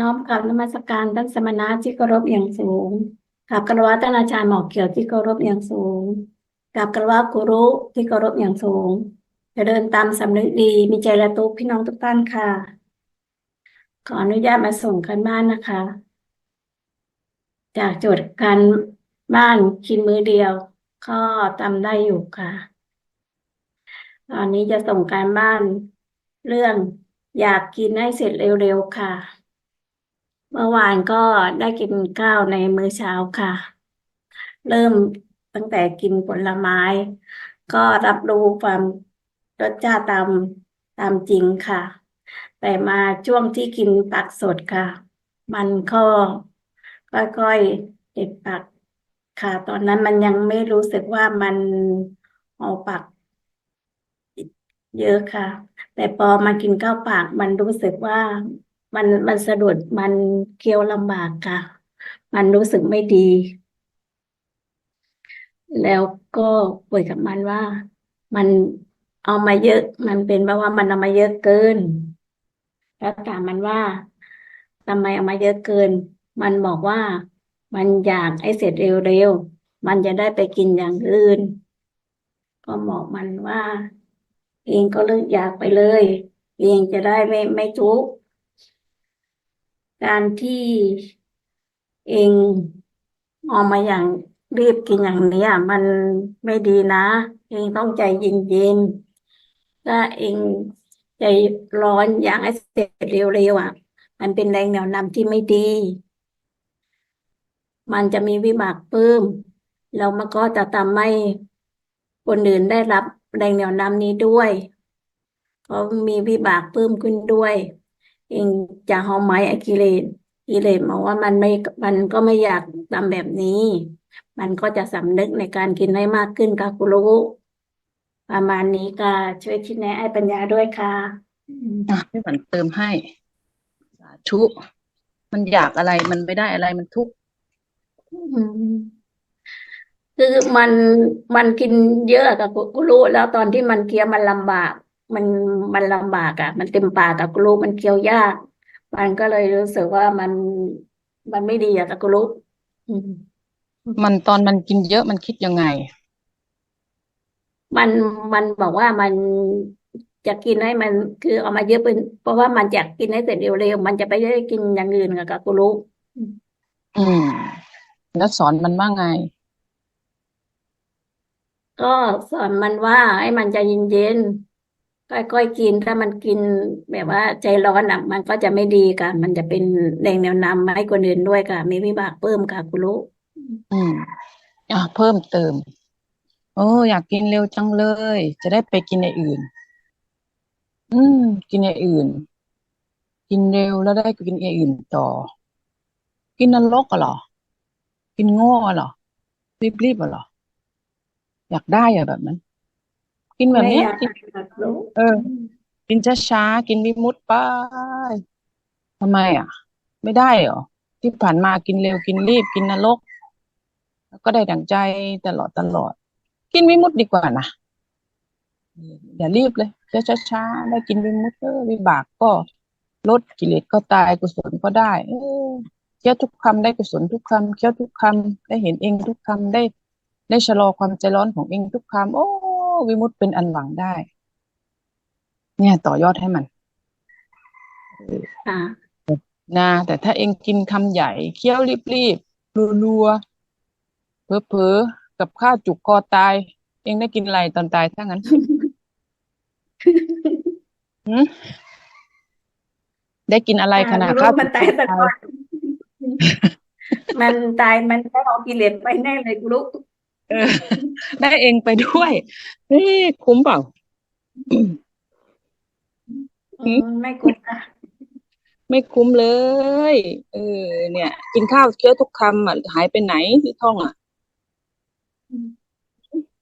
น้อมกราบนมัสการท่านสมณะที่เคารพอย่างสูงกราบคารวะท่านอาจารย์หมอเขียวที่เคารพอย่างสูงกราบคารวะครูรุที่เคารพอย่างสูงจะเดินตามสำนึกดี มีใจละตุกพี่น้องทุกท่านค่ะ ขออนุญาตมาส่งกันบ้านนะคะ จากโจทย์การบ้านกินมือเดียว ก็ทำได้อยู่ค่ะ ตอนนี้จะส่งการบ้านเรื่องอยากกินให้เสร็จเร็วๆค่ะ เมื่อวานก็ได้กินข้าวในมื้อเช้าค่ะ เริ่มตั้งแต่กินผลไม้ ก็รับรู้ความรสชาติตามตามจริงค่ะ แต่มาช่วงที่กินผักสดค่ะ มันก็ค่อยๆติดปากค่ะ ตอนนั้นมันยังไม่รู้สึกว่ามันเอาปากเยอะค่ะ แต่พอมากินข้าวปากมันรู้สึกว่า มันมันสะดุดมันเคี้ยวลำบากค่ะ มันรู้สึกไม่ดี แล้วก็คุยกับมันว่า มันเอามาเยอะ มันเป็นเพราะว่ามันเอามาเยอะเกิน แล้วถามมันว่าทำไมเอามาเยอะเกิน มันบอกว่ามันอยากให้เสร็จเร็วๆ มันจะได้ไปกินอย่างอื่น ก็บอกมันว่า เองก็เลิกอยากไปเลย เองจะได้ไม่ไม่ทุกข์ การที่เองออกมาอย่างรีบกินอย่างนี้มันไม่ดีนะ เองต้องใจเย็นๆถ้าเองใจร้อนอยากให้เสร็จเร็วๆอะ มันเป็นแรงเหนี่ยวนำที่ไม่ดี มันจะมีวิบากเพิ่มแล้วมันก็จะทำให้คนอื่นได้รับแรงเหนี่ยวนำนี้ด้วย เพราะมีวิบากเพิ่มขึ้นด้วย เองจะเอาไหมไอ้กิเลสกิเลสบอกว่ามันไม่มันก็ไม่อยากทำแบบนี้ มันก็จะสำนึกในการกินให้มากขึ้นค่ะคุณลูกประมาณนี้ค่ะช่วยชี้แนะให้ปัญญาด้วยค่ะอืมอะพี่หวันเติมให้ สาธุ มันอยากอะไรมันไม่ได้อะไรมันทุกข์อืมคือมันมันกินเยอะกับกูรู้แล้วตอนที่มันเคี้ยวมันลำบาก มันมันลำบากอะ มันเต็มปากกับกูรู้มันเคี้ยวยาก มันก็เลยรู้สึกว่ามันมันไม่ดีอะกับกูรู้อืมมันตอนมันกินเยอะมันคิดยังไง มันมันบอกว่ามันจะกินให้มันคือเอามาเยอะเป็นเพราะว่ามันอยากกินให้เสร็จเร็วๆมันจะไปได้กินอย่างอื่นกับกับกูรู้อืม แล้วสอนมันว่าไง ก็สอนมันว่าให้มันใจเย็นๆ ค่อยๆกินถ้ามันกินแบบว่าใจร้อนอะ มันก็จะไม่ดีค่ะ มันจะเป็นแรงแนวนำให้คนอื่นด้วยค่ะ มีวิบากเพิ่มค่ะกูรู้อืมอะเพิ่มเติม โอ้อยากกินเร็วจังเลย จะได้ไปกินอย่างอื่น อืม กินอย่างอื่น กินเร็วแล้วได้กินอย่างอื่นต่อ กินนรกเหรอ กินโง่อะเหรอรีบๆเหรออยากได้อะแบบนั้น กินแบบไม่เนี้อยยากกินค่ะกูรู้เออ กินช้าๆกินวิมุตต์ไปทำไมอะ ไม่ได้เหรอที่ผ่านมากินเร็วกินรีบกินนรกแล้วก็ได้ดั่งใจตลอดตลอด กินวิมุตต์ดีกว่านะอย่ารีบเลยช้าๆได้กินวิมุตต์เออวิบากก็ลดกิเลสก็ตายกุศลก็ได้เออเคี้ยวทุกคำได้กุศลทุกคำเคี้ยวทุกคำได้เห็นเองทุกคำได้ได้ชะลอความใจร้อนของเองทุกคำโอ้ วิมุตต์เป็นอันหวังได้ เนี่ย ต่อยอดให้มันค่ะนะแต่ถ้าเองกินคำใหญ่ เคี้ยวรีบๆรัวๆเผลอๆกับข้าวจุกคอตาย เองได้กินอะไรตอนตายถ้างั้นหืมได้กินอะไรขณะกูรู้ข้าวมัจุนกตายคอแต่ตาก่อยนมันตายมันได้เอากิเลสไปแน่เลยกูรู้เออ ได้เองไปด้วยเฮ้ยคุ้มเปล่าอืมไม่คุ้มค่ะไม่คุ้มเลย เออ เนี่ย กินข้าวเคี้ยวทุกคำอะหายไปไหนที่ท้องอะ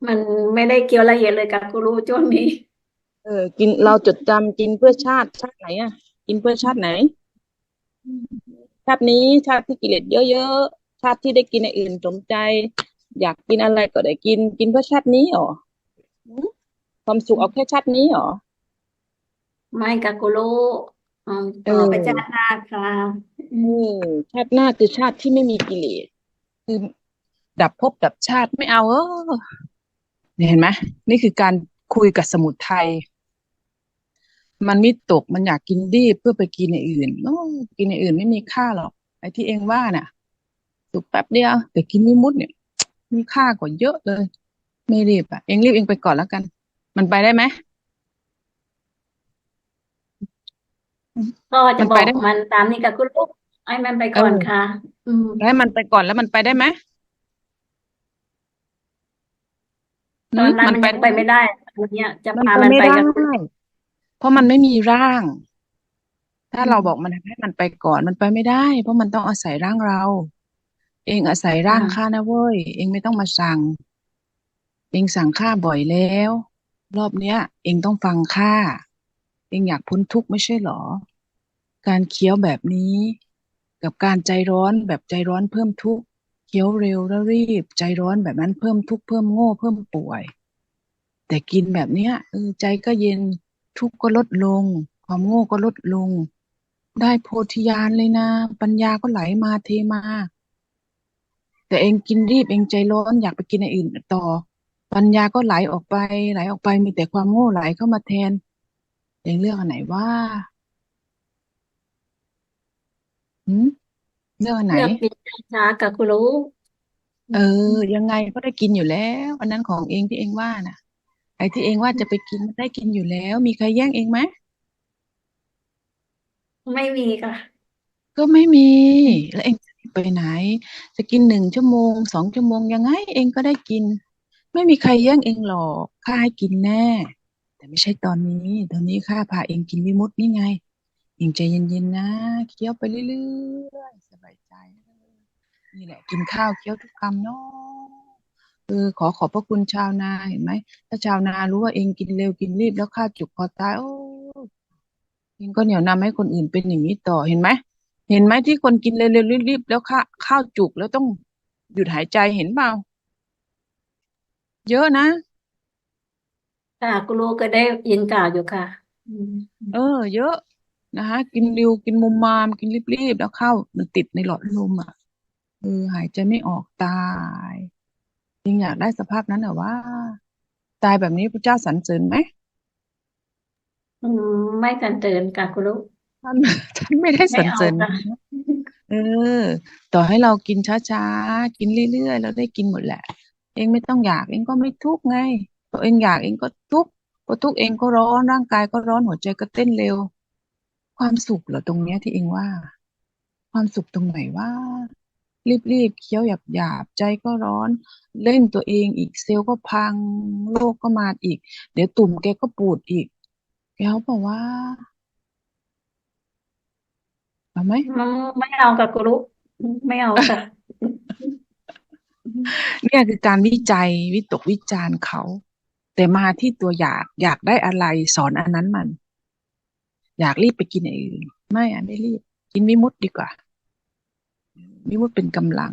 มันไม่ได้เกี่ยวละเอียดเลยกับกูรู้ช่วงนี้ เออ กินเราจดจำกินเพื่อชาติชาติไหนอะ กินเพื่อชาติไหน ชาตินี้ชาติที่กิเลสเยอะๆชาติที่ได้กินอย่างอื่นสมใจ อยากกินอะไรก็ได้กิน กินเพื่อชาตินี้เหรอหืมความสุขเอาแค่ชาตินี้เหรอ ไม่กับกูรู้อืมเอต่ออไปชาติหน้าค่ะเออชาติหน้าคือชาติที่ไม่มีกิเลสคือดับภพดับชาติไม่เอาเออเนี่ยเห็นไหมนี่คือการคุยกับสมุทัยมันไม่ตกมันอยากกินดีบเพื่อไปกินอย่างอื่นโอ้กินอย่างอื่นไม่มีค่าหรอกไอ้ที่เองว่าน่ะสุกแป๊บเดียวแต่กินวิมุตติเนี่ย มีค่ากว่าเยอะเลย ไม่รีบอะ เองรีบเองไปก่อนแล้วกัน มันไปได้ไหมก็จะมันบไปอกได้ไหมมันตามนี้กับคุณลูกให้มันไปเอก่อนอค่ะ อืมให้มันไปก่อนแล้วมันไปได้ไหมตหือนมนั้นมันมันไปยังได้ไปไหมไม่ได้วันเนี้ยจะมันพาไปมันไม่ไปได้กับคุณเพราะมันไม่มีร่าง ถ้าอืเรามบอกมันให้มันไปก่อนมันไปไม่ได้ เพราะมันต้องอาศัยร่างเรา เองอาศัยร่าค่ะงข้านะเว้ย เองไม่ต้องมาสั่ง เองสั่งข้าบ่อยแล้ว รอบเนี้ย เองต้องฟังข้า เองอยากพ้นทุกข์ไม่ใช่หรอ การเคี้ยวแบบนี้ กับการใจร้อนแบบใจร้อนเพิ่มทุกข์เคี้ยวเร็วแล้วรีบ ใจร้อนแบบนั้นเพิ่มทุกข์เพิ่มโง่เพิ่มป่วย แต่กินแบบเนี้ยเออใจก็เย็นทุกข์ก็ลดลง ความโง่ก็ลดลง ได้โพธิญาณเลยนะ ปัญญาก็ไหลมาเทมา แต่เองกินรีบเองใจร้อนอยากไปกินอย่างอื่นต่อ ปัญญาก็ไหลออกไปไหลออกไปมีแต่ความโง่ไหลเข้ามาแทนเองเลือกอันไหนว่าหืมเลือกอันไหนเลือกกินช้าๆกับคุณลูกเออ ยังไงก็ได้กินอยู่แล้วอันนั้นของเองที่เองว่าน่ะ ไอ้ที่เองว่าจะไปกินมันได้กินอยู่แล้ว มีใครแย่งเองไหมไม่มีค่ะ ก็ไม่มี แล้วเองจะ ไปไหน จะกินหนึ่งชั่วโมงสองชั่วโมงยังไง เองก็ได้กิน ไม่มีใครแย่งเองหรอกข้าให้กินแน่ แต่ไม่ใช่ตอนนี้ ตอนนี้ข้าพาเองกินวิมุตตินี่ไงเองใจเย็นๆนะเคี้ยวไปเรื่อยๆสบายใจนี่แหละ กินข้าวเคี้ยวทุกคำเนาะเออขอขอบพระคุณชาวนาเห็นไหมถ้าชาวนารู้ว่าเองกินเร็วกินรีบแล้วข้าจุกคอตายโอ้เองก็เหนี่ยวนำให้คนอื่นเป็นอย่างนี้ต่อเห็นไหม เห็นไหมที่คนกินเร็วๆรีบๆแล้วข้าข้าวจุกแล้วต้องหยุดหายใจเห็นเปล่า เยอะนะค่ะคุณลูกก็ได้ยินข่าวอยู่ค่ะ อืมเออ เยอะนะคะกินเร็วกินมุมมาม กินรีบๆแล้วเข้ามันติดในหลอดลมอะเออหายใจไม่ออกตายจริงอยากได้สภาพนั้นเหรอว่า ตายแบบนี้พระเจ้าสรรเสริญไหมอืมไม่กันเตือนค่ะคุณลูก ท่านท่านไม่ได้สไม่รรเอาเสริญค่ะนะเออ ต่อให้เรากินช้าๆ กินเรื่อยๆ เราได้กินหมดแหละ เองไม่ต้องอยาก เองก็ไม่ทุกข์ไงพอเองอยากเองก็ทุกข์พอทุกข์เองก็ร้อนร่างกายก็ร้อนหัวใจก็เต้นเร็ว ความสุขเหรอตรงเนี้ยที่เองว่า ความสุขตรงไหนว่ารีบๆเคี้ยวหยาบๆใจก็ร้อน เล่นตัวเองอีกเซลล์ก็พังโรคก็มาอีก เดี๋ยวตุ่มแกก็ปูดอีกแกเขาบอกว่า เอาไหมอืมไม่เอาค่ะคุณลูกไม่เอาค่ะเนี่ยคือการวิจัยวิตกวิจารณ์เขา แต่มาที่ตัวอยากอยากได้อะไรสอนอันนั้นมัน อยากรีบไปกินอย่างอื่นไม่อะไม่รีบ กินวิมุตติดีกว่า วิมุตติเป็นกำลัง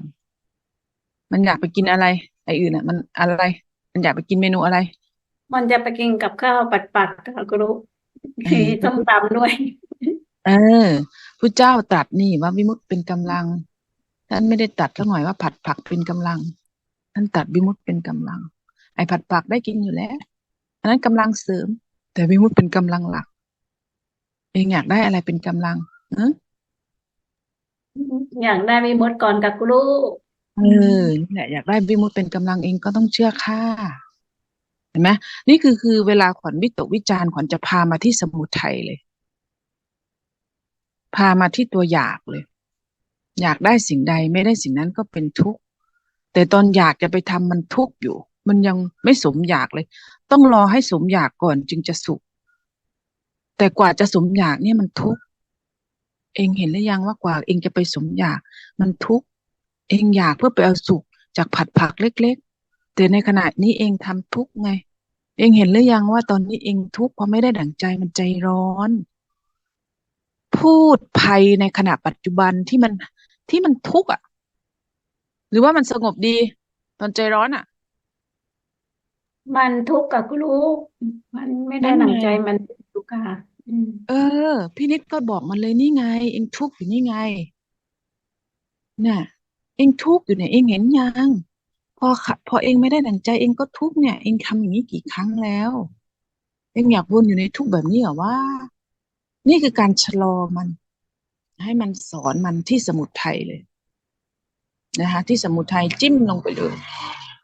มันอยากไปกินอะไรไอ้อื่นอะ มันอะไร มันอยากไปกินเมนูอะไร มันจะไปกินกับข้าวปัดๆค่ะคุณลูกเอมีอพส้ระมพุทธตำด้วย เออพระเจ้าตรัสนี่ว่าวิมุตติเป็นกำลัง ท่านไม่ได้ตรัสสักหน่อยว่าผัดผักเป็นกำลัง ท่านตรัสวิมุตติเป็นกำลัง ไอ้ผัดผักได้กินอยู่แล้ว อันนั้นกำลังเสริม แต่วิมุตติเป็นกำลังหลัก เองอยากได้อะไรเป็นกำลังเอออยากได้มีมดก่อนกับคุณลูกเออนี่แหละอยากได้วิมุตติเป็นกำลังเองก็ต้องเชื่อข้าเห็นไหมนี่คือคือเวลาขวัญวิตกวิจารณ์ขวัญจะพามาที่สมุทัยเลย พามาที่ตัวอยากเลย อยากได้สิ่งใดไม่ได้สิ่งนั้นก็เป็นทุกข์แต่ตอนอยากจะไปทำมันทุกข์อยู่ มันยังไม่สมอยากเลย ต้องรอให้สมอยากก่อนจึงจะสุข แต่กว่าจะสมอยากเนี่ยมันทุกข์เองเห็นหรือยังว่ากว่าเองจะไปสมอยาก มันทุกข์เองอยากเพื่อไปเอาสุขจากผัดผักเล็ก ๆ แต่ในขณะนี้เองทำทุกข์ไง เองเห็นหรือยังว่าตอนนี้เองทุกข์เพราะไม่ได้ดั่งใจมันใจร้อน พูดภัยในขณะปัจจุบันที่มันที่มันทุกข์อะ หรือว่ามันสงบดี ตอนใจร้อนอะ มันทุกข์กับคุณลูกมันไม่ได้นั่นหนัไงงใจมันทุกข์ค่ะอืมเออ พี่นิดก็บอกมันเลยนี่ไง เองทุกข์อยู่นี่ไง น่ะ เองทุกข์อยู่เนี่ยเองเห็นยังพอขะพอเองไม่ได้ดั่งใจเองก็ทุกข์เนี่ย เองทำอย่างนี้กี่ครั้งแล้ว เองอยากวนอยู่ในทุกข์แบบนี้เหรอว่า นี่คือการชะลอมัน ให้มันสอนมันที่สมุทัยเลยนะคะ ที่สมุทัยจิ้มลงไปเลย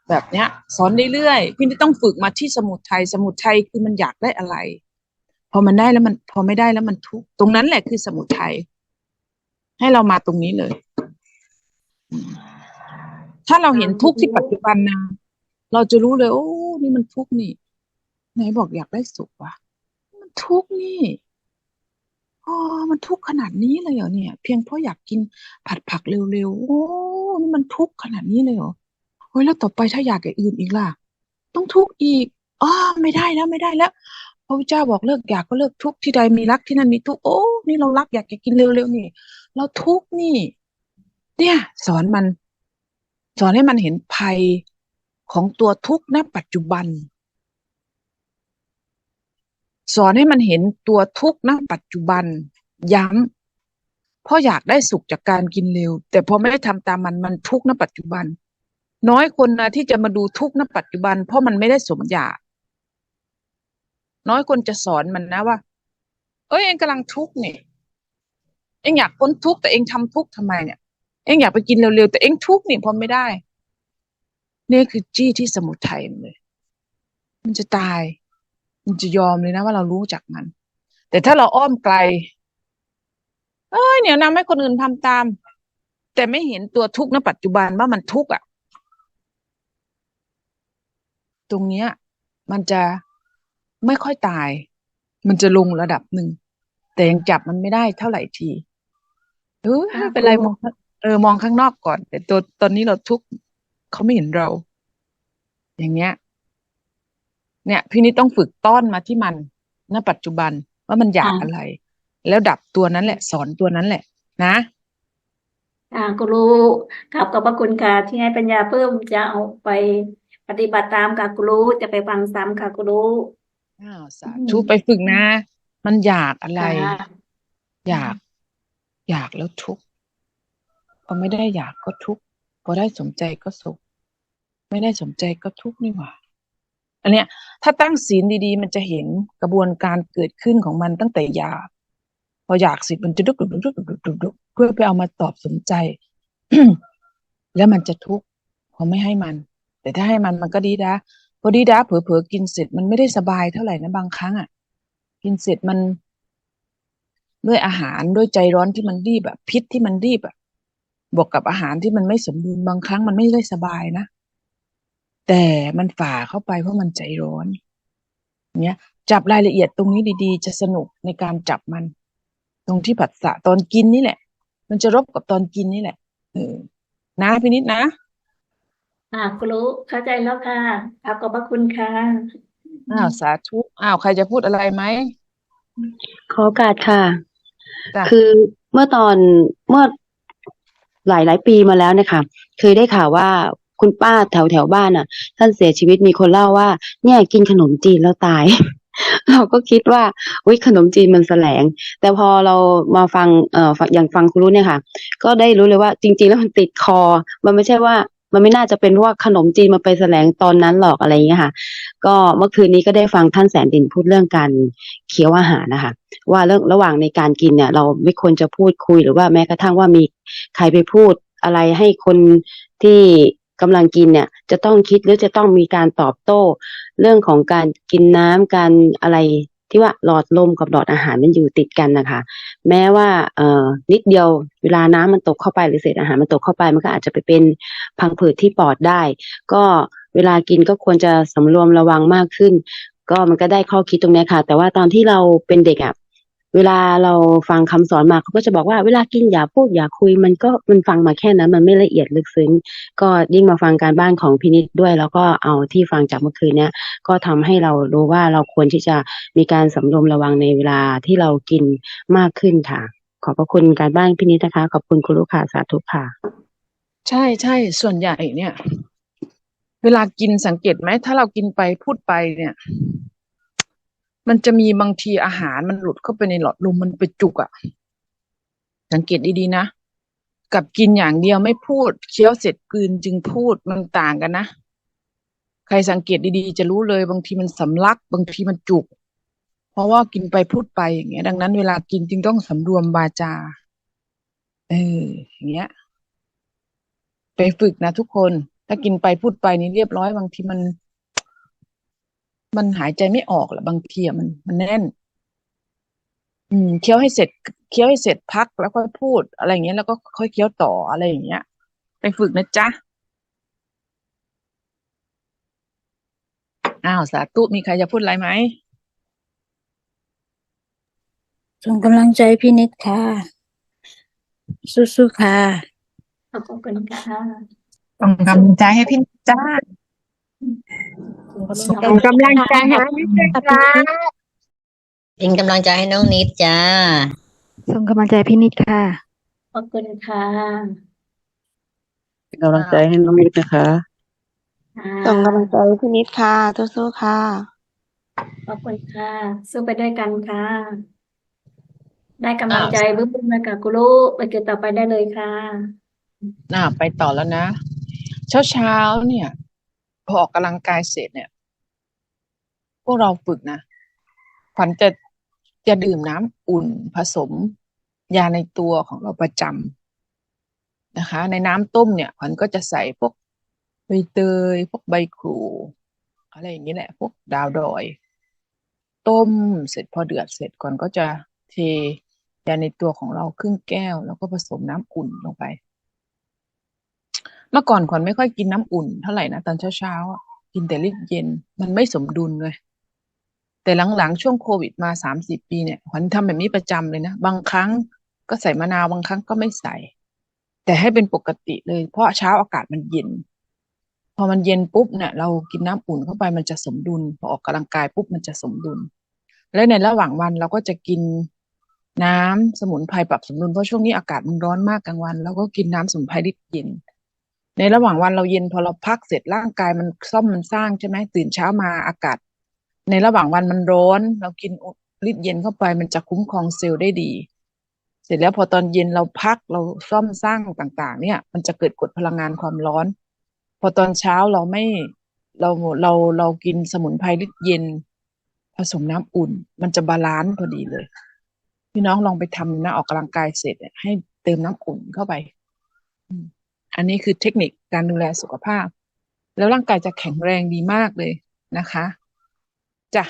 แบบเนี้ย สอนเรื่อยๆพี่ต้องฝึกมาที่สมุทัยสมุทัยคือมันอยากได้อะไร พอมันได้แล้วมัน พอไม่ได้แล้วมันทุกตรงนั้นแหละคือสมุทัยให้เรามาตรงนี้เลย ถ้าเราเห็นทุกข์ที่ปัจจุบันนะเราจะรู้เลย โอ้ นี่มันทุกข์นี่ไหนบอกอยากได้สุขวะมันทุกข์นี่ อ๋อมันทุกข์ขนาดนี้เลยเหรอเนี่ย เพียงเพราะอยากกินผัดผักเร็วๆโอ้นี่มันทุกข์ขนาดนี้เลยเหรอโอ้ยแล้วต่อไปถ้าอยากอย่างอื่นอีกล่ะ ต้องทุกข์อีกอ๋อไม่ได้แล้วไม่ได้แล้วพระพุทธเจ้าบอกเลิกอยากก็เลิกทุกข์ที่ใดมีรักที่นั่นมีทุกข์โอ้นี่เรารักอยากจะกินเร็วๆนี่ เราทุกข์นี่ เนี่ย สอนมัน สอนให้มันเห็นภัยของตัวทุกข์ณปัจจุบัน สอนให้มันเห็นตัวทุกข์ณปัจจุบัน ย้ำเพราะอยากได้สุขจากการกินเร็ว แต่พอไม่ได้ทำตามมันมันทุกข์ณปัจจุบัน น้อยคนนะที่จะมาดูทุกข์ณปัจจุบัน เพราะมันไม่ได้สมอยาก น้อยคนจะสอนมันนะว่า เอ้ยเองกำลังทุกข์นี่เองอยากพ้นทุกข์แต่เองทำทุกข์ทำไมเนี่ย เองอยากไปกินเร็วๆแต่เองทุกข์นี่พอไม่ได้ นี่คือจี้ที่สมุทัยเลย มันจะตาย มันจะยอมเลยนะว่าเรารู้จักมัน แต่ถ้าเราอ้อมไกล เอ้ยเนี่ยนำให้คนอื่นทำตาม แต่ไม่เห็นตัวทุกข์ณปัจจุบันว่ามันทุกข์อะ ตรงเนี้ย มันจะไม่ค่อยตาย มันจะลงระดับหนึ่ง แต่ยังจับมันไม่ได้เท่าไหร่ทีเออไม่เป็นไรมองเออมองข้างนอกก่อน แต่ตัวตอนนี้เราทุกข์เขาไม่เห็นเรา อย่างเงี้ย เนี่ยพี่นิดต้องฝึกต้อนมาที่มันณปัจจุบันว่ามันอยากค่ะอะไร แล้วดับตัวนั้นแหละ สอนตัวนั้นแหละ นะอ่ากูรู้ขอบขอบพระคุณค่ะที่ให้ปัญญาเพิ่มจะเอาไปปฏิบัติตามค่ะกูรู้จะไปฟังซ้ำค่ะกูรู้อ้าวสาอืมธุไปฝึกนะ มันอยากอะไรค่ะอยาก อยากแล้วทุกข์พอไม่ได้อยากก็ทุกข์พอได้สมใจก็สุข ไม่ได้สมใจก็ทุกข์นี่หว่า อันเนี้ยถ้าตั้งศีลดีๆ มันจะเห็นกระบวนการเกิดขึ้นของมันตั้งแต่อยาก พออยากสิมันจะดุกดุกดุกดุกดุกดุกดุกเพื่อไปเอามาตอบสมใจ แล้วมันจะทุกข์พอไม่ให้มัน แต่ถ้าให้มันมันก็ดีด้าพอดีด้าเผลอๆกินเสร็จมันไม่ได้สบายเท่าไหร่นะบางครั้งอะ กินเสร็จมันด้วยอาหารด้วยใจร้อนที่มันรีบแบบพิษที่มันรีบอะบวกกับอาหารที่มันไม่สมบูรณ์บางครั้งมันไม่ได้สบายนะ แต่มันฝ่าเข้าไปเพราะมันใจร้อนเนี้ยจับรายละเอียดตรงนี้ดีๆ จะสนุกในการจับมัน ตรงที่ผัสสะตอนกินนี่แหละ มันจะรบกับตอนกินนี่แหละเออนะพี่นิดนะอ่ากูรู้เข้าใจแล้วค่ะขอบขอบพระคุณค่ะอ้าวสาธุอ้าวใครจะพูดอะไรไหมขอโอกาสค่ะจ้ะคือเมื่อตอนเมื่อหลายหลายปีมาแล้วเนะคะเคยได้ข่าวว่า คุณป้าแถวแถวบ้านอะ ท่านเสียชีวิตมีคนเล่าว่า เนี่ยกินขนมจีนแล้วตาย เราก็คิดว่าอุ้ยขนมจีนมันแสลง แต่พอเรามาฟังเอ่ออย่างฟังครูรู้เนี่ยค่ะ ก็ได้รู้เลยว่าจริง ๆ แล้วมันติดคอ มันไม่ใช่ว่ามันไม่น่าจะเป็นเพราะว่าขนมจีนมันไปแสลงตอนนั้นหรอกอะไรอย่างเงี้ยค่ะ ก็เมื่อคืนนี้ก็ได้ฟังท่านแสนดินพูดเรื่องการเคี้ยวอาหารนะคะ ว่าเรื่องระหว่างในการกินเนี่ย เราไม่ควรจะพูดคุยหรือว่าแม้กระทั่งว่ามีใครไปพูดอะไรให้คนที่ กำลังกินเนี่ย จะต้องคิดหรือจะต้องมีการตอบโต้ เรื่องของการกินน้ำการอะไรที่ว่าหลอดลมกับหลอดอาหารมันอยู่ติดกันนะคะ แม้ว่าเอ่อนิดเดียวเวลาน้ำมันตกเข้าไปหรือเศษอาหารมันตกเข้าไป มันก็อาจจะไปเป็นพังผืดที่ปอดได้ ก็เวลากินก็ควรจะสำรวมระวังมากขึ้น ก็มันก็ได้ข้อคิดตรงนี้ค่ะ แต่ว่าตอนที่เราเป็นเด็กอะ เวลาเราฟังคำสอนมาเขาก็จะบอกว่าเวลากินอย่าพูดอย่าคุย มันก็มันฟังมาแค่นั้น มันไม่ละเอียดลึกซึ้ง ก็ยิ่งมาฟังการบ้านของพินิจด้วย แล้วก็เอาที่ฟังจากเมื่อคืนเนี้ยก็ทำให้เรารู้ว่าเราควรที่จะมีการสำรวมระวังในเวลาที่เรากินมากขึ้นค่ะ ขอบพระคุณการบ้านพินิจนะคะ ขอบคุณคุณลูกค้าสาธุค่ะ ใช่ใช่ส่วนใหญ่เนี่ย เวลากินสังเกตไหมถ้าเรากินไปพูดไปเนี่ย มันจะมีบางทีอาหารมันหลุดเข้าไปในหลอดลมมันไปจุกอะ่ะ สังเกตดีๆนะ กับกินอย่างเดียวไม่พูดเคี้ยวเสร็จกลืนจึงพูดมันต่างกันนะ ใครสังเกตดีๆ จะรู้เลย บางทีมันสำลัก บางทีมันจุก เพราะว่ากินไปพูดไปอย่างเงี้ย ดังนั้นเวลากินจึงต้องสำรวมวาจา เอออย่างเงี้ย ไปฝึกนะทุกคน ถ้ากินไปพูดไปนี่เรียบร้อยบางทีมัน มันหายใจไม่ออกแหละบางทีอะมันมันแน่น อืม เคี้ยวให้เสร็จ เคี้ยวให้เสร็จพักแล้วค่อยพูด อะไรอย่างเงี้ยแล้วก็ค่อยเคี้ยวต่ออะไรอย่างเงี้ย ไปฝึกนะจ๊ะอ้าวสาธุมีใครจะพูดอะไรไหมส่งกำลังใจพี่นิดค่ะ สู้ๆค่ะขอบคุณค่ะส่งกำลังใจให้พี่จ้า ส่งกำลังใจให้พี่จ้าเป็นกำลังใจให้น้องนิดจ้า ส่งกำลังใจพี่นิดค่ะ ขอบคุณค่ะเป็นกำลังใจให้น้องนิดนะคะอ่าส่งกำลังใจให้พี่นิดค่ะสู้ๆค่ะ ขอบคุณค่ะ สู้ไปด้วยกันค่ะ ได้กำลังใจบึ้มๆเลยค่ะกุลูไปเกิดต่อไปได้เลยค่ะ น่าไปต่อแล้วนะ เช้าเช้าๆเนี่ย พอออกกำลังกายเสร็จเนี่ย พวกเราฝึกนะขวัญจะจะดื่มน้ำอุ่นผสม ยาในตัวของเราประจำนะคะ ในน้ำต้มเนี่ยขวัญก็จะใส่พวกใบเตย พวกใบครูอะไรอย่างนี้แหละ พวกดาวดอย ต้มเสร็จพอเดือดเสร็จก่อนก็จะเทยาในตัวของเราครึ่งแก้ว แล้วก็ผสมน้ำอุ่นลงไป เมื่อก่อนขวัญไม่ค่อยกินน้ำอุ่นเท่าไหร่นะตอนเช้าๆอะกินแต่ลิตรเย็นมันไม่สมดุลเลยแต่หลังๆช่วงโควิดมาสามสิบปีเนี่ยขวัญทำแบบนี้ประจำเลยนะบางครั้งก็ใส่มะนาวบางครั้งก็ไม่ใส่ แต่ให้เป็นปกติเลย เพราะเช้าอากาศมันเย็น พอมันเย็นปุ๊บเนี่ยเรากินน้ำอุ่นเข้าไปมันจะสมดุลพอออกกำลังกายปุ๊บมันจะสมดุล และในระหว่างวันเราก็จะกินน้ำสมุนไพรปรับสมดุลเพราะช่วงนี้อากาศมันร้อนมากกลางวันเราก็กินน้ำสมุนไพรลิตรเย็น ในระหว่างวันเราเย็นพอเราพักเสร็จร่างกายมันซ่อมมันสร้างใช่ไหมตื่นเช้ามาอากาศ ในระหว่างวันมันร้อน เรากินลิตรเย็นเข้าไปมันจะคุ้มครองเซลล์ได้ดี เสร็จแล้วพอตอนเย็นเราพักเราซ่อมสร้างต่าง ๆ เนี่ย มันจะเกิดกฎพลังงานความร้อน พอตอนเช้าเราไม่เราเราเรากินสมุนไพรลิตรเย็น ผสมน้ำอุ่น มันจะบาลานซ์พอดีเลย พี่น้องลองไปทำนะออกกำลังกายเสร็จให้เติมน้ำอุ่นเข้าไป อืม อันนี้คือเทคนิคการดูแลสุขภาพ แล้วร่างกายจะแข็งแรงดีมากเลยนะคะจ้ะ